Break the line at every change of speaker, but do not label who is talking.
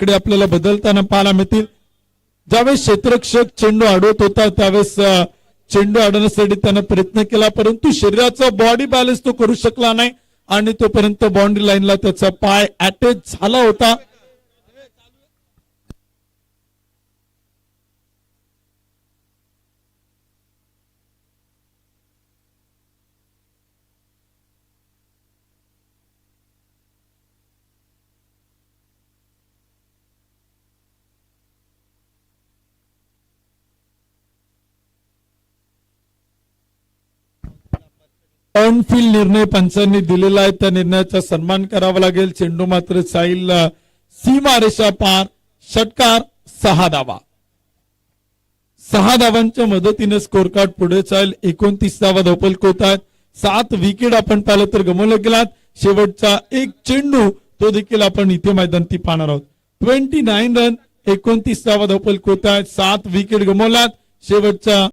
आकडे आपल्याला बदलताना पाहायला मिळतील. ज्यावेळेस क्षेत्रक्षक चेंडू अडवत होता त्यावेळेस चेंडू अडवण्यासाठी त्यानं प्रयत्न केला परंतु शरीराचा बॉडी बॅलन्स तो करू शकला नाही. आणि तोपर्यंत बाउंड्री लाईनला त्याचा पाय अटॅच झाला होता. अनफिल निर्णय पंचांनी दिलेला आहे. त्या निर्णयाचा सन्मान करावा लागेल. चेंडू मात्र साईल सीमा सीमारेषा पार. षटकार सहा धावा. सहा धावांच्या मदतीने स्कोर कार्ड पुढे चाल एकोणतीस धावा धोपल होत आहेत. सात विकेट आपण पाहिलं तर गमवलं गेलात. शेवटचा एक चेंडू तो देखील आपण इथे मैदानती पाहणार आहोत. ट्वेंटी नाईन रन एकोणतीस धावा धोपल होत आहेत. सात विकेट गमवलात. शेवटचा